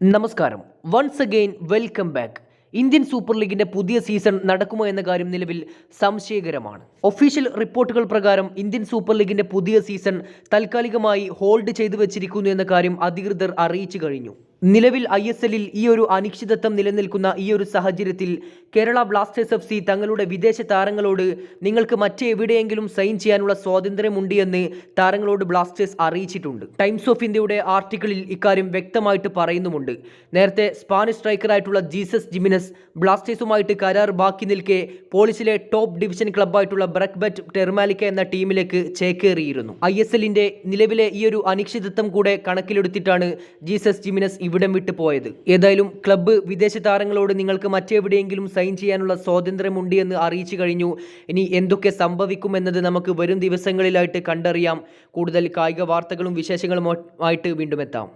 നമസ്കാരം. Once again welcome back Indian super ലീഗിന്റെ പുതിയ സീസൺ നടക്കുമോ എന്ന കാര്യം നിലവിൽ സംശയകരമാണ്. ഒഫീഷ്യൽ റിപ്പോർട്ടുകൾ പ്രകാരം ഇന്ത്യൻ സൂപ്പർ ലീഗിന്റെ പുതിയ സീസൺ താൽക്കാലികമായി ഹോൾഡ് ചെയ്തു വെച്ചിരിക്കുന്നു എന്ന കാര്യം അധികൃതർ അറിയിച്ചു കഴിഞ്ഞു. നിലവിൽ ഐ എസ് എല്ലിൽ ഈ ഒരു അനിശ്ചിതത്വം നിലനിൽക്കുന്ന ഈ ഒരു സാഹചര്യത്തിൽ കേരള ബ്ലാസ്റ്റേഴ്സ് എഫ് സി തങ്ങളുടെ വിദേശ താരങ്ങളോട് നിങ്ങൾക്ക് മറ്റെവിടെയെങ്കിലും സൈൻ ചെയ്യാനുള്ള സ്വാതന്ത്ര്യമുണ്ട് എന്ന് താരങ്ങളോട് ബ്ലാസ്റ്റേഴ്സ് അറിയിച്ചിട്ടുണ്ട്. ടൈംസ് ഓഫ് ഇന്ത്യയുടെ ആർട്ടിക്കിളിൽ ഇക്കാര്യം വ്യക്തമായിട്ട് പറയുന്നുമുണ്ട്. നേരത്തെ സ്പാനിഷ് സ്ട്രൈക്കറായിട്ടുള്ള ജീസസ് ജിമിനസ് ബ്ലാസ്റ്റേഴ്സുമായിട്ട് കരാർ ബാക്കി നിൽക്കെ പോളിസിലെ ടോപ്പ് ഡിവിഷൻ ക്ലബ്ബായിട്ടുള്ള ബ്രക്ബറ്റ് ടെർമാലിക്ക എന്ന ടീമിലേക്ക് ചേക്കേറിയിരുന്നു. ഐ എസ് എല്ലിന്റെ നിലവിലെ ഈ ഒരു അനിശ്ചിതത്വം കൂടെ കണക്കിലെടുത്തിട്ടാണ് ജീസസ് ജിമിനസ് ഇവിടം വിട്ടു പോയത്. ഏതായാലും ക്ലബ്ബ് വിദേശ താരങ്ങളോട് നിങ്ങൾക്ക് മറ്റെവിടെയെങ്കിലും സൈൻ ചെയ്യാനുള്ള സ്വാതന്ത്ര്യമുണ്ട് എന്ന് അറിയിച്ചു കഴിഞ്ഞു. ഇനി എന്തൊക്കെ സംഭവിക്കുമെന്നത് നമുക്ക് വരും ദിവസങ്ങളിലായിട്ട് കണ്ടറിയാം. കൂടുതൽ കായിക വാർത്തകളും വിശേഷങ്ങളുമായിട്ട് വീണ്ടും എത്താം.